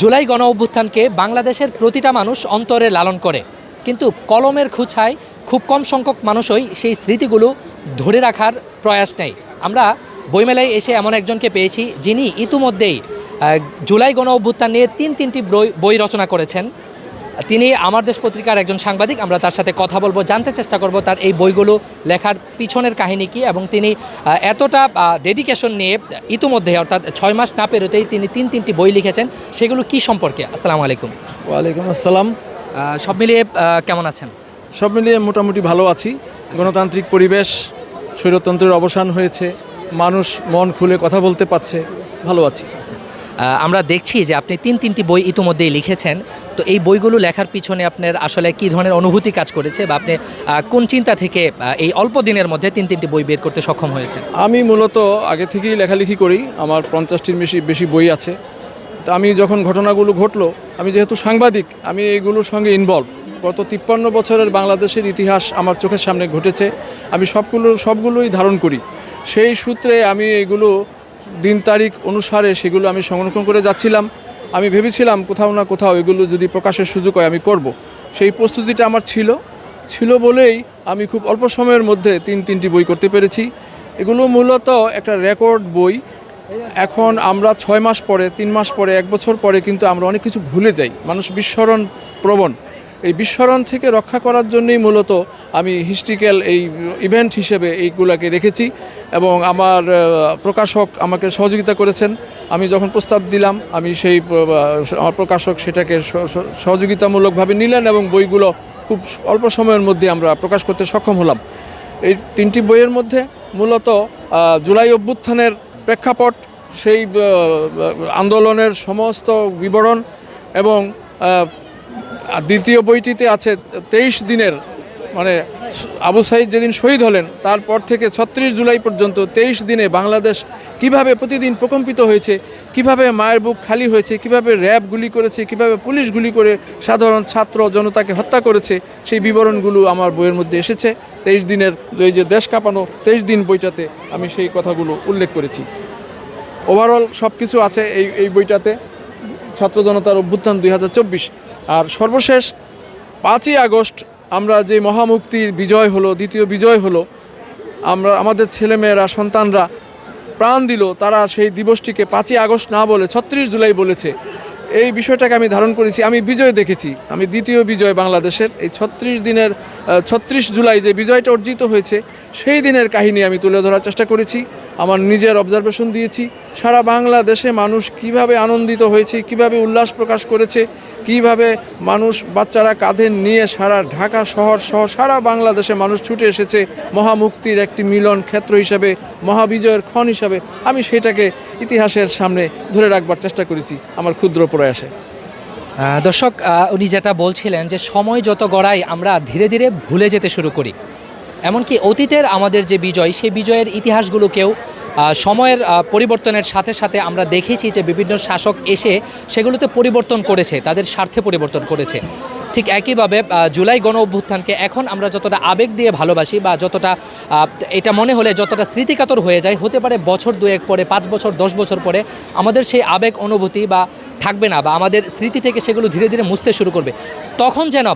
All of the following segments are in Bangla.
জুলাই গণ অভ্যুত্থানকে বাংলাদেশের প্রতিটা মানুষ অন্তরে লালন করে। কিন্তু কলমের খুছায় খুব কম সংখ্যক মানুষই সেই স্মৃতিগুলো ধরে রাখার প্রয়াস নেয়। আমরা বইমেলায় এসে এমন একজনকে পেয়েছি যিনি ইতিমধ্যেই জুলাই গণ অভ্যুত্থান নিয়ে তিন তিনটি বই বই রচনা করেছেন। তিনি আমার দেশ পত্রিকার একজন সাংবাদিক আমরা তার সাথে কথা বলব জানতে চেষ্টা করব তার এই বইগুলো লেখার পিছনের কাহিনী কি এবং তিনি এতটা ডেডিকেশন নিয়ে ইতিমধ্যে অর্থাৎ ছয় মাস না পেরোতেই তিনি তিন তিনটি বই লিখেছেন সেগুলো কি সম্পর্কে? আসসালামু আলাইকুম। ওয়ালাইকুম আসসালাম। সব মিলিয়ে কেমন আছেন? সব মিলিয়ে মোটামুটি ভালো আছি। গণতান্ত্রিক পরিবেশ স্বৈরতন্ত্রের অবসান হয়েছে মানুষ মন খুলে কথা বলতে পারছে ভালো আছি। আমরা দেখছি যে আপনি তিন তিনটি বই ইতিমধ্যেই লিখেছেন। তো এই বইগুলো লেখার পিছনে আপনার আসলে কি ধরনের অনুভূতি কাজ করেছে বা আপনি কোন চিন্তা থেকে এই অল্প দিনের মধ্যে তিন তিনটি বই বের করতে সক্ষম হয়েছেন? আমি মূলত আগে থেকেই লেখালেখি করি। আমার পঞ্চাশটির বেশি বেশি বই আছে। তো আমি যখন ঘটনাগুলো ঘটলো, আমি যেহেতু সাংবাদিক, আমি এইগুলোর সঙ্গে ইনভলভ গত তিপ্পান্ন বছরের বাংলাদেশের ইতিহাস আমার চোখের সামনে ঘটেছে। আমি সবগুলো, সবগুলোই ধারণ করি। সেই সূত্রে আমি এগুলো দিন তারিখ অনুসারে সেগুলো আমি সংরক্ষণ করে যাচ্ছিলাম। আমি ভেবেছিলাম কোথাও না কোথাও এগুলো যদি প্রকাশের সুযোগ হয় আমি করব। সেই প্রস্তুতিটা আমার ছিল। ছিল বলেই আমি খুব অল্প সময়ের মধ্যে তিন তিনটি বই করতে পেরেছি। এগুলো মূলত একটা রেকর্ড বই। এখন আমরা ছয় মাস পরে, তিন মাস পরে, এক বছর পরে কিন্তু আমরা অনেক কিছু ভুলে যাই। মানুষ বিস্মরণ প্রবণ। এই বিস্মরণ থেকে রক্ষা করার জন্যই মূলত আমি হিস্ট্রিক্যাল এই ইভেন্ট হিসেবে এইগুলাকে রেখেছি এবং আমার প্রকাশক আমাকে সহযোগিতা করেছেন। আমি যখন প্রস্তাব দিলাম, আমি সেই আমার প্রকাশক সেটাকে সহযোগিতামূলকভাবে নিলেন এবং বইগুলো খুব অল্প সময়ের মধ্যে আমরা প্রকাশ করতে সক্ষম হলাম। এই তিনটি বইয়ের মধ্যে মূলত জুলাই অভ্যুত্থানের প্রেক্ষাপট, সেই আন্দোলনের সমস্ত বিবরণ এবং আর দ্বিতীয় বইটিতে আছে তেইশ দিনের মানে আবু সাইদ যেদিন শহীদ হলেন, তারপর থেকে ছত্রিশ জুলাই পর্যন্ত তেইশ দিনে বাংলাদেশ কীভাবে প্রতিদিন প্রকম্পিত হয়েছে, কীভাবে মায়ের বুক খালি হয়েছে, কীভাবে র্যাব গুলি করেছে, কীভাবে পুলিশ গুলি করে সাধারণ ছাত্র জনতাকে হত্যা করেছে, সেই বিবরণগুলো আমার বইয়ের মধ্যে এসেছে। তেইশ দিনের এই যে দেশ কাঁপানো তেইশ দিন বইটাতে আমি সেই কথাগুলো উল্লেখ করেছি। ওভারঅল সব কিছু আছে এই এই বইটাতে। ছাত্র জনতার অভ্যুত্থান দুই আর সর্বশেষ পাঁচই আগস্ট আমরা যে মহামুক্তির বিজয় হলো, দ্বিতীয় বিজয় হলো, আমরা আমাদের ছেলেমেয়েরা, সন্তানরা প্রাণ দিল, তারা সেই দিবসটিকে পাঁচই আগস্ট না বলে, ছত্রিশ জুলাই বলেছে। এই বিষয়টাকে আমি ধারণ করেছি, আমি বিজয় দেখেছি। আমি দ্বিতীয় বিজয় বাংলাদেশের, এই ছত্রিশ দিনের ছত্রিশ জুলাই যে বিজয়টা অর্জিত হয়েছে, সেই দিনের কাহিনী আমি তুলে ধরার চেষ্টা করেছি, আমার নিজের অবজারভেশন দিয়েছি। সারা বাংলাদেশে মানুষ কীভাবে আনন্দিত হয়েছে, কীভাবে উল্লাস প্রকাশ করেছে কীভাবে মানুষ বাচ্চারা কাঁধে নিয়ে সারা ঢাকা শহর সহ সারা বাংলাদেশে মানুষ ছুটে এসেছে মহামুক্তির একটি মিলন ক্ষেত্র হিসাবে, মহাবিজয়ের ক্ষণ হিসাবে, আমি সেটাকে ইতিহাসের সামনে ধরে রাখবার চেষ্টা করেছি আমার ক্ষুদ্র প্রয়াসে। দর্শক উনি যেটা বলছিলেন যে সময় যত গড়াই আমরা ধীরে ধীরে ভুলে যেতে শুরু করি। এমনকি অতীতের আমাদের যে বিজয় সেই বিজয়ের ইতিহাসগুলোকেও সময়ের পরিবর্তনের সাথে সাথে আমরা দেখেছি যে বিভিন্ন শাসক এসে সেগুলোতে পরিবর্তন করেছে, তাদের স্বার্থে পরিবর্তন করেছে। ঠিক একইভাবে জুলাই গণ অভ্যুত্থানকে এখন আমরা যতটা আবেগ দিয়ে ভালোবাসি বা যতটা এটা মনে হলে যতটা স্মৃতিকাতর হয়ে যায়, হতে পারে বছর দুয়েক পরে, পাঁচ বছর, দশ বছর পরে, আমাদের সেই আবেগ, অনুভূতি বা থাকবে না বা আমাদের স্মৃতি থেকে সেগুলো ধীরে ধীরে মুছতে শুরু করবে। তখন যেন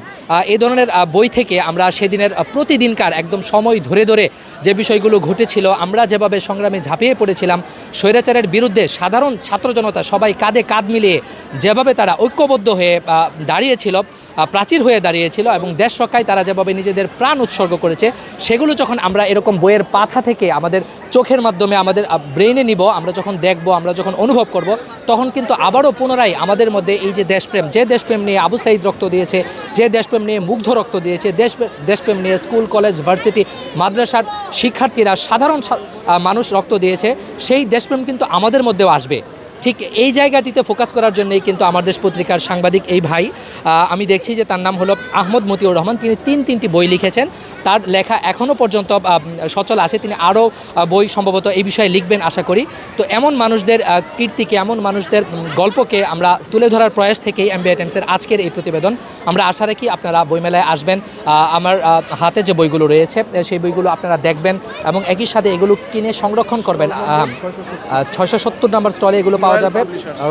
এ ধরনের বই থেকে আমরা সেদিনের প্রতিদিনকার একদম সময় ধরে ধরে যে বিষয়গুলো ঘটেছিল, আমরা যেভাবে সংগ্রামে ঝাঁপিয়ে পড়েছিলাম, স্বৈরাচারের বিরুদ্ধে সাধারণ ছাত্র জনতা সবাই কাঁধে কাঁধ মিলিয়ে যেভাবে তারা ঐক্যবদ্ধ হয়ে দাঁড়িয়েছিল প্রাচীর হয়ে দাঁড়িয়েছিল এবং দেশ রক্ষায় তারা যেভাবে নিজেদের প্রাণ উৎসর্গ করেছে, সেগুলো যখন আমরা এরকম বইয়ের পাথা থেকে আমাদের চোখের মাধ্যমে, আমাদের ব্রেনে নিব, আমরা যখন দেখব, আমরা যখন অনুভব করব, তখন কিন্তু আবারও পুনরায় আমাদের মধ্যে এই যে দেশপ্রেম যে দেশপ্রেম নিয়ে আবু সাইদ রক্ত দিয়েছে, যে দেশপ্রেম নিয়ে মুগ্ধ রক্ত দিয়েছে, দেশ, দেশপ্রেম নিয়ে স্কুল, কলেজ, ভার্সিটি, মাদ্রাসার শিক্ষার্থীরা সাধারণ মানুষ রক্ত দিয়েছে, সেই দেশপ্রেম কিন্তু আমাদের মধ্যেও আসবে। ঠিক এই জায়গাটিতে ফোকাস করার জন্যই কিন্তু আমার দেশ পত্রিকার সাংবাদিক এই ভাই। আমি দেখছি যে তার নাম হলো আহমদ মতিউর রহমান। তিনি তিন তিনটি বই লিখেছেন। তার লেখা এখনও পর্যন্ত সচল আছে। তিনি আরও বই সম্ভবত এই বিষয়ে লিখবেন আশা করি। তো এমন মানুষদের কীর্তিকে, এমন মানুষদের গল্পকে আমরা তুলে ধরার প্রয়াস থেকেই এমবিআই টাইমসের আজকের এই প্রতিবেদন। আমরা আশা রাখি আপনারা বইমেলায় আসবেন। আমার হাতে যে বইগুলো রয়েছে সেই বইগুলো আপনারা দেখবেন এবং একই সাথে এগুলো কিনে সংরক্ষণ করবেন। ছয়শো সত্তর নম্বর স্টলে এগুলো পাওয়া যাবে।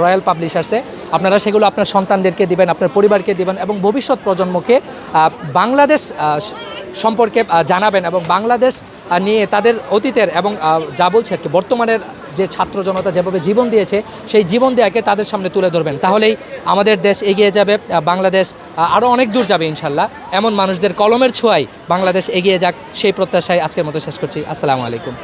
রয়্যাল পাবলিশার্সে আপনারা সেগুলো আপনার সন্তানদেরকে দিবেন আপনার পরিবারকে দিবেন এবং ভবিষ্যৎ প্রজন্মকে বাংলাদেশ সম্পর্কে জানাবেন এবং বাংলাদেশ নিয়ে তাদের অতীতের এবং যা বলছে আর কি বর্তমানের যে ছাত্র জনতা যেভাবে জীবন দিয়েছে সেই জীবন দেয়াকে তাদের সামনে তুলে ধরবেন। তাহলেই আমাদের দেশ এগিয়ে যাবে বাংলাদেশ আরও অনেক দূর যাবে ইনশাল্লাহ। এমন মানুষদের কলমের ছোঁয়ায় বাংলাদেশ এগিয়ে যাক সেই প্রত্যাশায় আজকের মতো শেষ করছি। আসসালামু আলাইকুম।